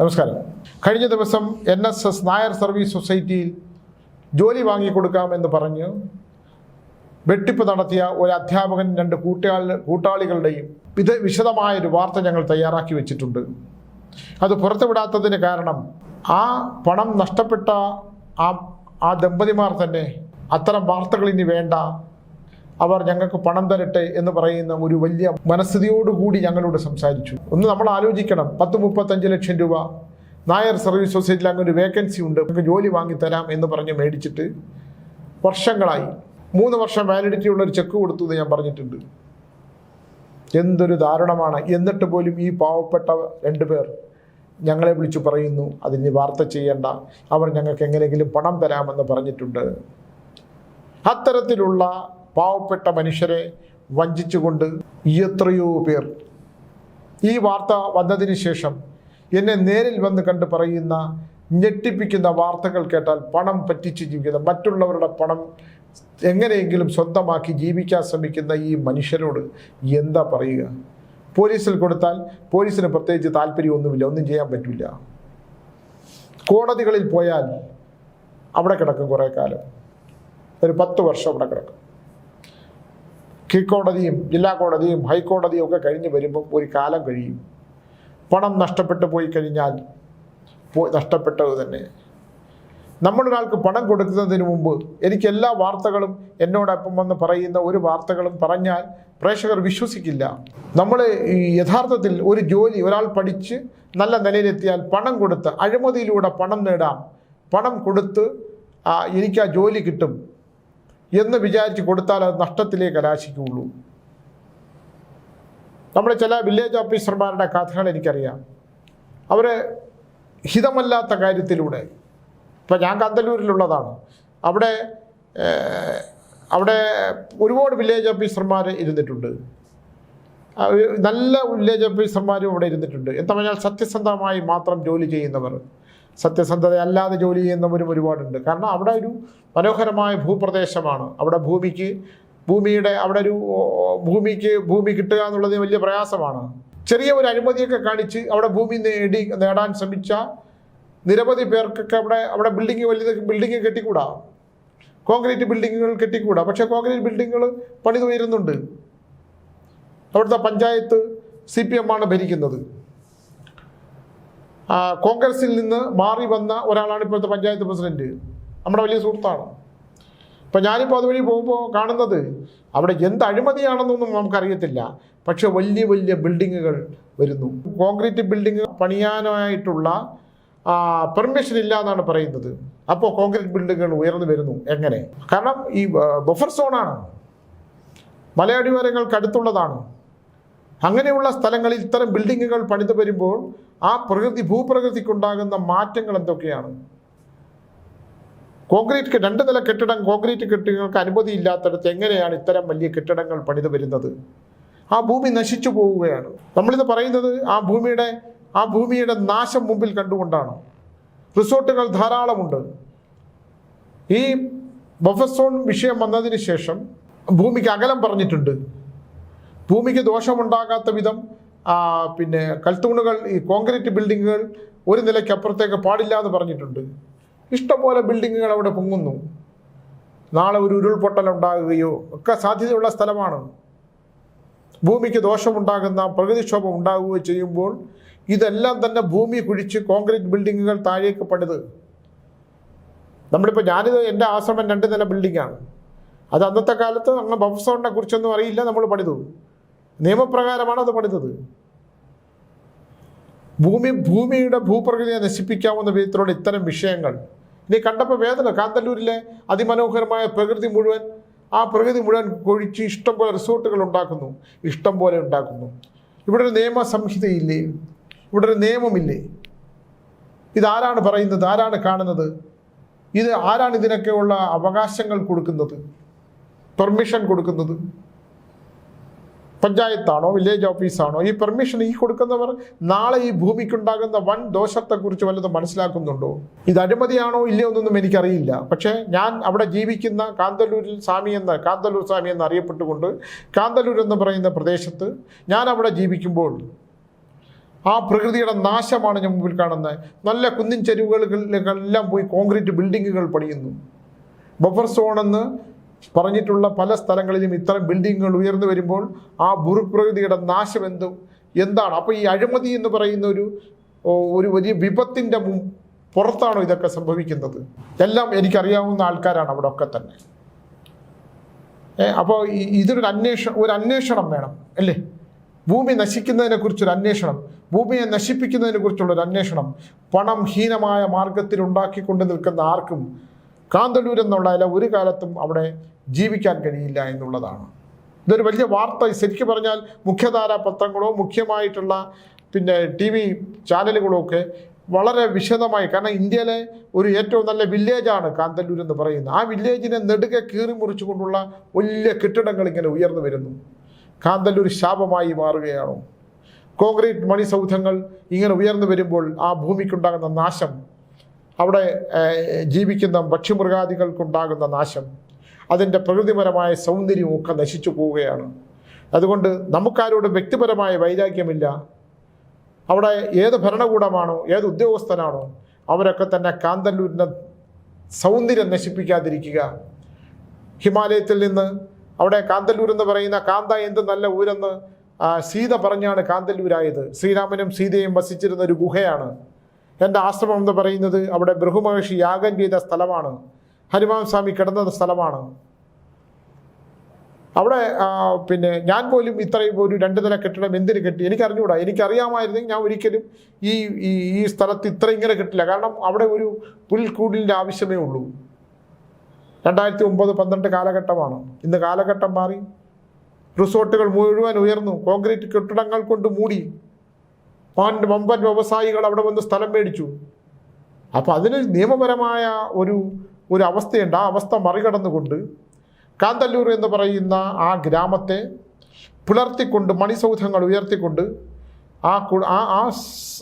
നമസ്കാരം. കഴിഞ്ഞ ദിവസം N S S Nair service സൊസൈറ്റിയിൽ ജോലി വാങ്ങിക്കൊടുക്കാമെന്ന് പറഞ്ഞ് വെട്ടിപ്പ് നടത്തിയ ഒരു അധ്യാപകൻ രണ്ട് കൂട്ടാളി കൂട്ടാളികളുടെയും ഇത് വിശദമായൊരു വാർത്ത ഞങ്ങൾ തയ്യാറാക്കി വെച്ചിട്ടുണ്ട്. അത് പുറത്തുവിടാത്തതിന് കാരണം ആ പണം നഷ്ടപ്പെട്ട ആ ആ ദമ്പതിമാർ തന്നെ അത്തരം വാർത്തകൾ ഇനി വേണ്ട അവർ ഞങ്ങൾക്ക് പണം തരട്ടെ എന്ന് പറയുന്ന ഒരു വലിയ മനസ്ഥിതിയോടുകൂടി ഞങ്ങളോട് സംസാരിച്ചു. ഒന്ന് നമ്മൾ ആലോചിക്കണം പത്ത് മുപ്പത്തഞ്ച് ലക്ഷം രൂപ നായർ സർവീസ് സൊസൈറ്റിയിൽ അങ്ങനെ ഒരു വേക്കൻസി ഉണ്ട് നമുക്ക് ജോലി വാങ്ങിത്തരാം എന്ന് പറഞ്ഞ് മേടിച്ചിട്ട് വർഷങ്ങളായി. മൂന്ന് വർഷം വാലിഡിറ്റി ഉള്ള ഒരു ചെക്ക് കൊടുത്തു എന്ന് ഞാൻ പറഞ്ഞിട്ടുണ്ട്. എന്തൊരു ദാരുണമാണ്. എന്നിട്ട് പോലും ഈ പാവപ്പെട്ട രണ്ടുപേർ ഞങ്ങളെ വിളിച്ചു പറയുന്നു അതിന് വാർത്ത ചെയ്യേണ്ട. അവർ ഞങ്ങൾക്ക് എങ്ങനെയെങ്കിലും പണം തരാമെന്ന് പറഞ്ഞിട്ടുണ്ട്. അത്തരത്തിലുള്ള പാവപ്പെട്ട മനുഷ്യരെ വഞ്ചിച്ചുകൊണ്ട് എത്രയോ പേർ ഈ വാർത്ത വന്നതിന് ശേഷം എന്നെ നേരിൽ വന്ന് കണ്ട് പറയുന്ന ഞെട്ടിപ്പിക്കുന്ന വാർത്തകൾ കേട്ടാൽ പണം പറ്റിച്ച് ജീവിക്കുന്ന മറ്റുള്ളവരുടെ പണം എങ്ങനെയെങ്കിലും സ്വന്തമാക്കി ജീവിക്കാൻ ശ്രമിക്കുന്ന ഈ മനുഷ്യരോട് എന്താ പറയുക? പോലീസിൽ കൊടുത്താൽ പോലീസിന് പ്രത്യേകിച്ച് താല്പര്യമൊന്നുമില്ല ഒന്നും ചെയ്യാൻ പറ്റില്ല. കോടതികളിൽ പോയാൽ അവിടെ കിടക്കും കുറേ കാലം. ഒരു പത്ത് വർഷം അവിടെ കിടക്കും. കീഴ്ക്കോടതിയും ജില്ലാ കോടതിയും ഹൈക്കോടതിയും ഒക്കെ കഴിഞ്ഞ് വരുമ്പോൾ ഒരു കാലം കഴിയും. പണം നഷ്ടപ്പെട്ടു പോയി കഴിഞ്ഞാൽ പോയി നഷ്ടപ്പെട്ടത് തന്നെ. നമ്മളൊരാൾക്ക് പണം കൊടുക്കുന്നതിന് മുമ്പ് എനിക്ക് എല്ലാ വാർത്തകളും എന്നോടൊപ്പം വന്ന് പറയുന്ന ഒരു വാർത്തകളും പറഞ്ഞാൽ പ്രേക്ഷകർ വിശ്വസിക്കില്ല. നമ്മൾ ഈ യഥാർത്ഥത്തിൽ ഒരു ജോലി ഒരാൾ പഠിച്ച് നല്ല നിലയിലെത്തിയാൽ പണം കൊടുത്ത് അഴിമതിയിലൂടെ പണം നേടാം. പണം കൊടുത്ത് എനിക്ക് ആ ജോലി കിട്ടും. എന്ന് വിചാരിച്ച് കൊടുത്താൽ അത് നഷ്ടത്തിലേ കലാശിക്കുകയുള്ളൂ. നമ്മുടെ ചില വില്ലേജ് ഓഫീസർമാരുടെ കഥകൾ എനിക്കറിയാം. അവർ ഹിതമല്ലാത്ത കാര്യത്തിലൂടെ ഇപ്പം ഞാൻ കന്തല്ലൂരിലുള്ളതാണ്. അവിടെ അവിടെ ഒരുപാട് വില്ലേജ് ഓഫീസർമാർ ഇരുന്നിട്ടുണ്ട്. നല്ല വില്ലേജ് ഓഫീസർമാരും അവിടെ ഇരുന്നിട്ടുണ്ട്. എന്താ പറഞ്ഞാൽ സത്യസന്ധമായി മാത്രം ജോലി ചെയ്യുന്നവർ. സത്യസന്ധത അല്ലാതെ ജോലി ചെയ്യുന്നവരും ഒരുപാടുണ്ട്. കാരണം അവിടെ ഒരു മനോഹരമായ ഭൂപ്രദേശമാണ്. അവിടെ ഭൂമിക്ക് ഭൂമിയുടെ അവിടെ ഒരു ഭൂമിക്ക് ഭൂമി കിട്ടുക എന്നുള്ളത് വലിയ പ്രയാസമാണ്. ചെറിയ ഒരു അഴിമതിയൊക്കെ കാണിച്ച് അവിടെ ഭൂമി നേടി നേടാൻ ശ്രമിച്ച നിരവധി പേർക്കൊക്കെ അവിടെ അവിടെ ബിൽഡിങ് വലിയ ബിൽഡിങ് കെട്ടിക്കൂടാ. കോൺക്രീറ്റ് ബിൽഡിങ്ങുകൾ കെട്ടിക്കൂടാ. പക്ഷേ കോൺക്രീറ്റ് ബിൽഡിങ്ങുകൾ പണിത് ഉയരുന്നുണ്ട് അവിടുത്തെ പഞ്ചായത്ത് സി പി എം ആണ് ഭരിക്കുന്നത്. കോൺഗ്രസിൽ നിന്ന് മാറി വന്ന ഒരാളാണ് ഇപ്പോഴത്തെ പഞ്ചായത്ത് പ്രസിഡന്റ്. നമ്മുടെ വലിയ സുഹൃത്താണ്. ഇപ്പം ഞാനിപ്പോൾ അതുവഴി പോകുമ്പോൾ കാണുന്നത് അവിടെ എന്ത് അഴിമതിയാണെന്നൊന്നും നമുക്കറിയത്തില്ല. പക്ഷെ വലിയ വലിയ ബിൽഡിങ്ങുകൾ വരുന്നു. കോൺക്രീറ്റ് ബിൽഡിംഗ് പണിയാനായിട്ടുള്ള പെർമിഷൻ ഇല്ല എന്നാണ് പറയുന്നത്. അപ്പോൾ കോൺക്രീറ്റ് ബിൽഡിങ്ങുകൾ ഉയർന്നു വരുന്നു. എങ്ങനെ? കാരണം ഈ ബഫർ സോണാണ്. മലയടിവാരങ്ങൾക്ക് അടുത്തുള്ളതാണ്. അങ്ങനെയുള്ള സ്ഥലങ്ങളിൽ ഇത്തരം ബിൽഡിങ്ങുകൾ പണിതു വരുമ്പോൾ ആ പ്രകൃതി ഭൂപ്രകൃതിക്കുണ്ടാകുന്ന മാറ്റങ്ങൾ എന്തൊക്കെയാണ്? കോൺക്രീറ്റ് രണ്ട് നില കെട്ടിടം കോൺക്രീറ്റ് കെട്ടിടങ്ങൾക്ക് അനുമതിയില്ലാത്തടത്ത് എങ്ങനെയാണ് ഇത്തരം വലിയ കെട്ടിടങ്ങൾ പണിതു വരുന്നത്? ആ ഭൂമി നശിച്ചു പോവുകയാണ്. നമ്മളിത് പറയുന്നത് ആ ഭൂമിയുടെ ആ ഭൂമിയുടെ നാശം മുമ്പിൽ കണ്ടുകൊണ്ടാണ്. റിസോർട്ടുകൾ ധാരാളമുണ്ട്. ഈ ബഫസോൺ വിഷയം വന്നതിന് ശേഷം ഭൂമിക്ക് അകലം പറഞ്ഞിട്ടുണ്ട്. ഭൂമിക്ക് ദോഷമുണ്ടാകാത്ത വിധം പിന്നെ കൽത്തൂണുകൾ ഈ കോൺക്രീറ്റ് ബിൽഡിങ്ങുകൾ ഒരു നിലയ്ക്ക് അപ്പുറത്തേക്ക് പാടില്ല എന്ന് പറഞ്ഞിട്ടുണ്ട്. ഇഷ്ടംപോലെ ബിൽഡിങ്ങുകൾ അവിടെ പൊങ്ങുന്നു. നാളെ ഒരു ഉരുൾപൊട്ടൽ ഉണ്ടാകുകയോ ഒക്കെ സാധ്യതയുള്ള സ്ഥലമാണ്. ഭൂമിക്ക് ദോഷമുണ്ടാകുന്ന പ്രകൃതിക്ഷോഭം ഉണ്ടാകുകയോ ചെയ്യുമ്പോൾ ഇതെല്ലാം തന്നെ ഭൂമി കുഴിച്ച് കോൺക്രീറ്റ് ബിൽഡിങ്ങുകൾ താഴേക്ക് പണിത്. നമ്മളിപ്പോൾ ഞാനിത് എന്റെ ആശ്രമം രണ്ട് നില ബിൽഡിങ്ങാണ്. അത് അന്നത്തെ കാലത്ത് അങ്ങനെ ബഫ്സോണിനെ കുറിച്ചൊന്നും അറിയില്ല നമ്മൾ പണിതു. നിയമപ്രകാരമാണ് അത് പണിതത്. ഭൂമി ഭൂമിയുടെ ഭൂപ്രകൃതിയെ നശിപ്പിക്കാവുന്ന വിധത്തിലുള്ള ഇത്തരം വിഷയങ്ങൾ. ഇനി കണ്ടപ്പോൾ വേദന കാന്തല്ലൂരിലെ അതിമനോഹരമായ പ്രകൃതി മുഴുവൻ ആ പ്രകൃതി മുഴുവൻ കൊഴിച്ച് ഇഷ്ടംപോലെ റിസോർട്ടുകൾ ഉണ്ടാക്കുന്നു ഇഷ്ടം പോലെ ഉണ്ടാക്കുന്നു. ഇവിടെ ഒരു നിയമ സംഹിതയില്ലേ ഇവിടെ ഒരു നിയമമില്ലേ? ഇതാരാണ് പറയുന്നത്? ആരാണ് കാണുന്നത്? ഇത് ആരാണ് ഇതിനൊക്കെയുള്ള അവകാശങ്ങൾ കൊടുക്കുന്നത്? പെർമിഷൻ കൊടുക്കുന്നത്? പഞ്ചായത്താണോ വില്ലേജ് ഓഫീസാണോ ഈ പെർമിഷൻ ഈ കൊടുക്കുന്നവർ നാളെ ഈ ഭൂമിക്കുണ്ടാകുന്ന വൻ ദോഷത്തെക്കുറിച്ച് വല്ലതും മനസ്സിലാക്കുന്നുണ്ടോ? ഇത് അഴിമതിയാണോ ഇല്ലയോ എന്നൊന്നും എനിക്കറിയില്ല. പക്ഷേ ഞാൻ അവിടെ ജീവിക്കുന്ന കാന്തല്ലൂരിൽ സ്വാമി എന്ന കാന്തല്ലൂർ സ്വാമി എന്ന് അറിയപ്പെട്ടുകൊണ്ട് കാന്തല്ലൂർ എന്ന് പറയുന്ന പ്രദേശത്ത് ഞാൻ അവിടെ ജീവിക്കുമ്പോൾ ആ പ്രകൃതിയുടെ നാശമാണ് ഞാൻ മുമ്പിൽ കാണുന്നത്. നല്ല കുന്നിൻ ചെരുവുകളിലെല്ലാം പോയി കോൺക്രീറ്റ് ബിൽഡിങ്ങുകൾ പണിയുന്നു. ബഫർ സോണെന്ന് പറഞ്ഞിട്ടുള്ള പല സ്ഥലങ്ങളിലും ഇത്തരം ബിൽഡിങ്ങുകൾ ഉയർന്നു വരുമ്പോൾ ആ ഭൂപ്രകൃതിയുടെ നാശം എന്തും? എന്താണ്? അപ്പോൾ ഈ അഴിമതി എന്ന് പറയുന്ന ഒരു ഒരു വലിയ വിപത്തിന്റെ പുറത്താണോ ഇതൊക്കെ സംഭവിക്കുന്നത്? എല്ലാം എനിക്കറിയാവുന്ന ആൾക്കാരാണ് അവിടെ ഒക്കെ തന്നെ. അപ്പോൾ ഇതൊരു അന്വേഷണം ഒരു അന്വേഷണം വേണം അല്ലേ? ഭൂമി നശിക്കുന്നതിനെ കുറിച്ചൊരു അന്വേഷണം ഭൂമിയെ നശിപ്പിക്കുന്നതിനെ കുറിച്ചുള്ള ഒരു അന്വേഷണം പണം ഹീനമായ മാർഗത്തിൽ ഉണ്ടാക്കിക്കൊണ്ട് നിൽക്കുന്ന ആർക്കും കാന്തല്ലൂർ എന്നുള്ളതിൽ ഒരു കാലത്തും അവിടെ ജീവിക്കാൻ കഴിയില്ല എന്നുള്ളതാണ്. ഇതൊരു വലിയ വാർത്ത. ശരിക്കും പറഞ്ഞാൽ മുഖ്യധാര പത്രങ്ങളോ മുഖ്യമായിട്ടുള്ള പിന്നെ ടി വി ചാനലുകളോ ഒക്കെ വളരെ വിശദമായി കാരണം ഇന്ത്യയിലെ ഒരു ഏറ്റവും നല്ല വില്ലേജാണ് കാന്തല്ലൂർ എന്ന് പറയുന്നത്. ആ വില്ലേജിനെ നെടുകെ കീറി മുറിച്ചുകൊണ്ടുള്ള വലിയ കെട്ടിടങ്ങൾ ഇങ്ങനെ ഉയർന്നു വരുന്നു. കാന്തല്ലൂർ ശാപമായി മാറുകയാണോ. കോൺക്രീറ്റ് മണിസൗധങ്ങൾ ഇങ്ങനെ ഉയർന്നു വരുമ്പോൾ ആ ഭൂമിക്കുണ്ടാകുന്ന നാശം അവിടെ ജീവിക്കുന്ന ഭക്ഷ്യമൃഗാദികൾക്കുണ്ടാകുന്ന നാശം അതിന്റെ പ്രകൃതിപരമായ സൗന്ദര്യവും ഒക്കെ നശിച്ചു പോവുകയാണ്. അതുകൊണ്ട് നമുക്കാരോടും വ്യക്തിപരമായ വൈരാഗ്യമില്ല. അവിടെ ഏത് ഭരണകൂടമാണോ ഏത് ഉദ്യോഗസ്ഥനാണോ അവരൊക്കെ തന്നെ കാന്തല്ലൂരിന്റെ സൗന്ദര്യം നശിപ്പിക്കാതിരിക്കുക. ഹിമാലയത്തിൽ നിന്ന് അവിടെ കാന്തല്ലൂർ എന്ന് പറയുന്ന കാന്ത എന്ത് നല്ല ഊരെന്ന് സീത പറഞ്ഞാണ് കാന്തല്ലൂരായത്. ശ്രീരാമനും സീതയും വസിച്ചിരുന്ന ഒരു ഗുഹയാണ്. എന്റെ ആശ്രമം എന്ന് പറയുന്നത് അവിടെ ബൃഹുമഹർഷി യാഗം ചെയ്ത സ്ഥലമാണ്. ഹനുമാൻ സ്വാമി കിടന്ന സ്ഥലമാണ്. അവിടെ പിന്നെ ഞാൻ പോലും ഇത്രയും ഒരു രണ്ട് നില കെട്ടിടം എന്തിന് കെട്ടി? എനിക്ക് അറിഞ്ഞുകൂടാ എനിക്കറിയാമായിരുന്നെങ്കിൽ ഞാൻ ഒരിക്കലും ഈ ഈ ഈ സ്ഥലത്ത് ഇത്ര ഇങ്ങനെ കെട്ടില്ല. കാരണം അവിടെ ഒരു പുൽക്കൂടിന്റെ ആവശ്യമേ ഉള്ളൂ. രണ്ടായിരത്തി ഒമ്പത് പന്ത്രണ്ട് കാലഘട്ടമാണ്. ഇന്ന് കാലഘട്ടം മാറി. റിസോർട്ടുകൾ മുഴുവൻ ഉയർന്നു. കോൺക്രീറ്റ് കെട്ടിടങ്ങൾ കൊണ്ട് മൂടി. പാൻ വമ്പൻ വ്യവസായികൾ അവിടെ വന്ന് സ്ഥലം മേടിച്ചു. അപ്പോൾ അതിന് നിയമപരമായ ഒരു ഒരു അവസ്ഥയുണ്ട്. ആ അവസ്ഥ മറികടന്നുകൊണ്ട് കാന്തല്ലൂർ എന്ന് പറയുന്ന ആ ഗ്രാമത്തെ പുലർത്തിക്കൊണ്ട് മണിസൗധങ്ങൾ ഉയർത്തിക്കൊണ്ട് ആ ആ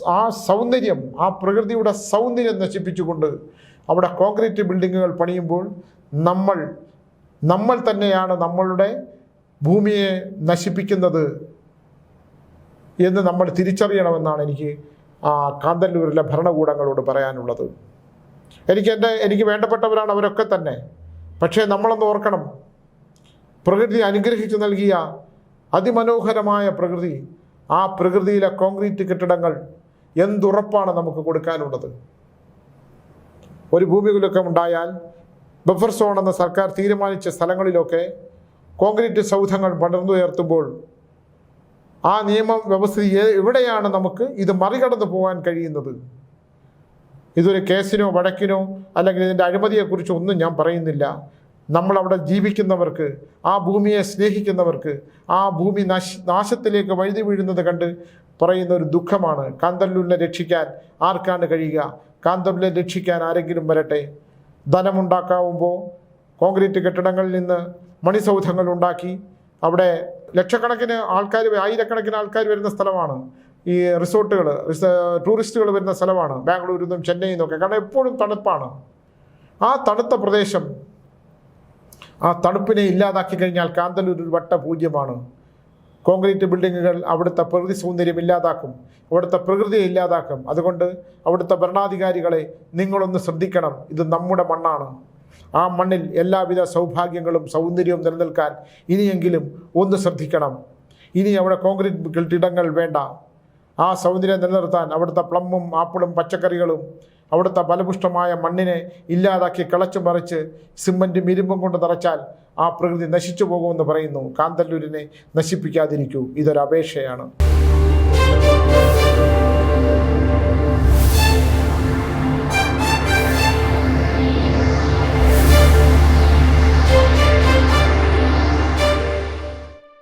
ആ സൗന്ദര്യം ആ പ്രകൃതിയുടെ സൗന്ദര്യം നശിപ്പിച്ചുകൊണ്ട് അവിടെ കോൺക്രീറ്റ് ബിൽഡിങ്ങുകൾ പണിയുമ്പോൾ നമ്മൾ നമ്മൾ തന്നെയാണ് നമ്മളുടെ ഭൂമിയെ നശിപ്പിക്കുന്നത് എന്ന് നമ്മൾ തിരിച്ചറിയണമെന്നാണ് എനിക്ക് കാന്തല്ലൂരിലെ ഭരണകൂടങ്ങളോട് പറയാനുള്ളത്. എനിക്ക് എന്റെ എനിക്ക് വേണ്ടപ്പെട്ടവരാണ് അവരൊക്കെ തന്നെ. പക്ഷേ നമ്മളൊന്ന് ഓർക്കണം. പ്രകൃതി അനുഗ്രഹിച്ചു നൽകിയ അതിമനോഹരമായ പ്രകൃതി ആ പ്രകൃതിയിലെ കോൺക്രീറ്റ് കെട്ടിടങ്ങൾ എന്തുറപ്പാണ് നമുക്ക് കൊടുക്കാനുള്ളത്? ഒരു ഭൂമികുലുക്കം ഉണ്ടായാൽ ബഫർ സോൺ എന്ന സർക്കാർ തീരുമാനിച്ച സ്ഥലങ്ങളിലൊക്കെ കോൺക്രീറ്റ് സൗധങ്ങൾ പടർന്നുയർത്തുമ്പോൾ ആ നിയമ വ്യവസ്ഥ എവിടെയാണ് നമുക്ക് ഇത് മറികടന്നു പോകാൻ കഴിയുന്നത്? ഇതൊരു കേസിനോ വഴക്കിനോ അല്ലെങ്കിൽ ഇതിന്റെ അഴിമതിയെക്കുറിച്ചോ ഒന്നും ഞാൻ പറയുന്നില്ല. നമ്മളവിടെ ജീവിക്കുന്നവർക്ക് ആ ഭൂമിയെ സ്നേഹിക്കുന്നവർക്ക് ആ ഭൂമി നാശ നാശത്തിലേക്ക് വഴുതി വീഴുന്നത് കണ്ട് പറയുന്ന ഒരു ദുഃഖമാണ്. കാന്തല്ലൂരിനെ രക്ഷിക്കാൻ ആർക്കാണ് കഴിയുക? കാന്തല്ലൂരിനെ രക്ഷിക്കാൻ ആരെങ്കിലും വരട്ടെ? ധനമുണ്ടാക്കാവുമ്പോൾ കോൺക്രീറ്റ് കെട്ടിടങ്ങളിൽ നിന്ന് മണിസൗധങ്ങൾ ഉണ്ടാക്കി അവിടെ ലക്ഷക്കണക്കിന് ആൾക്കാർ ആയിരക്കണക്കിന് ആൾക്കാർ വരുന്ന സ്ഥലമാണ്. ഈ റിസോർട്ടുകൾ ടൂറിസ്റ്റുകൾ വരുന്ന സ്ഥലമാണ്. ബാംഗ്ലൂരിൽ നിന്നും ചെന്നൈയിൽ നിന്നൊക്കെ കാരണം എപ്പോഴും തണുപ്പാണ്. ആ തണുത്ത പ്രദേശം ആ തണുപ്പിനെ ഇല്ലാതാക്കി കഴിഞ്ഞാൽ കാന്തല്ലൂർ ഒരു വട്ട പൂജ്യമാണ് കോൺക്രീറ്റ് ബിൽഡിങ്ങുകൾ അവിടുത്തെ പ്രകൃതി സൗന്ദര്യം ഇല്ലാതാക്കും. അവിടുത്തെ പ്രകൃതിയെ ഇല്ലാതാക്കും. അതുകൊണ്ട് അവിടുത്തെ ഭരണാധികാരികളെ നിങ്ങളൊന്ന് ശ്രദ്ധിക്കണം. ഇത് നമ്മുടെ മണ്ണാണ്. ആ മണ്ണിൽ എല്ലാവിധ സൗഭാഗ്യങ്ങളും സൗന്ദര്യവും നിലനിൽക്കാൻ ഇനിയെങ്കിലും ഒന്ന് ശ്രദ്ധിക്കണം. ഇനി അവിടെ കോൺക്രീറ്റ് കെട്ടിടങ്ങൾ വേണ്ട. ആ സൗന്ദര്യം നിലനിർത്താൻ അവിടുത്തെ പ്ലമ്മും ആപ്പിളും പച്ചക്കറികളും അവിടുത്തെ ഫലപുഷ്ടമായ മണ്ണിനെ ഇല്ലാതാക്കി കിളച്ചു മറിച്ച് സിമന്റും ഇരുമ്പും കൊണ്ട് നിറച്ചാൽ ആ പ്രകൃതി നശിച്ചു പോകുമെന്ന് പറയുന്നു. കാന്തല്ലൂരിനെ നശിപ്പിക്കാതിരിക്കൂ. ഇതൊരു അപേക്ഷയാണ്.